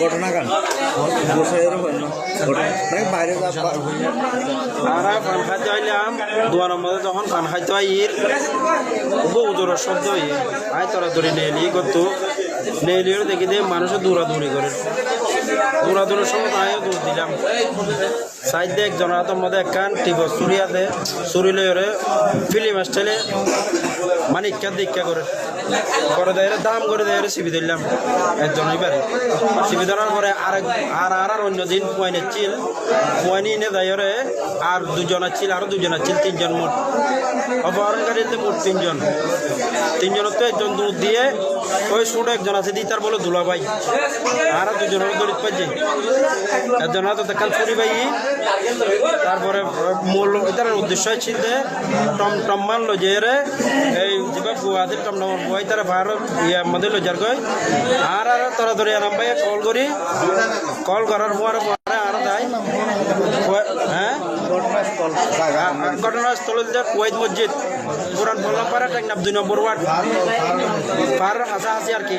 ঘটনা কান বসে বাইরে যা আমরা পান খাইতে আইলাম দোয়ানোর মধ্যে যখন পান খাইতে আইর বহু জোরের শব্দ হইয়ে আয় তোরা ধরে নেলি করতো নেলিও দেখি দে মানুষের দৌড়াদৌড়ি করে। দৌড়াদৌড়ির সময় আমিও দৌড় দিলাম। সাইড একজন হাতের মধ্যে একখান টিপ চুরি আছে। চুরি লইরে ফিলিম স্টাইলে মানে ইচ্ছা দীক্ষা করে। করে দেয় দাম করে দেয় সিবি দিলাম একজন এবারে সিবি ধরার পরে আর আর আর অন্য দিন পয়নে চিল। পয়নি এনে দেয় আর দুজন ছিল আরও দুজন ছিল তিনজন মোট। অপহরণকারীতে মোট তিনজন। তিনজনের তো একজন দুধ দিয়ে, ওই ছোট একজন আছে, দি তার বলে দুলা ভাই। আর দুজনের দরিত পাইছে। একজন হাতে দেখান ছুরি ভাই তারপরে মূল, এটার উদ্দেশ্য ছিল টম টম মানলো যে রে টম টম গুয়াই তারা ভার ইয়ে মধ্যে লজার আর আর তারা ধরে আরাম কল করি। কল করার পরে পরে আর তাই। হ্যাঁ? ঘটনাস্থল যে কুয়াইত মসজিদ। পুরান বললাম পারা টেক দুই নম্বর ওয়ার্ড। পার আর কি।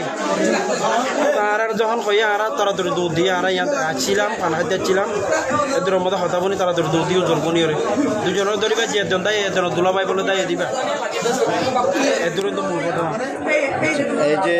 আর যখন কই আর তারা ধরে দুধ দিয়ে আর ইয়াত ছিলাম পান ছিলাম এদের মধ্যে হতা বনি তারা ধরে দুধ দিয়ে ওজন বনি রে। দুজনের ধরিবা, যে একজন দায় একজন দুলাভাই বলে দায় দিবা। এদের তো মূল ঘটনা। এই যে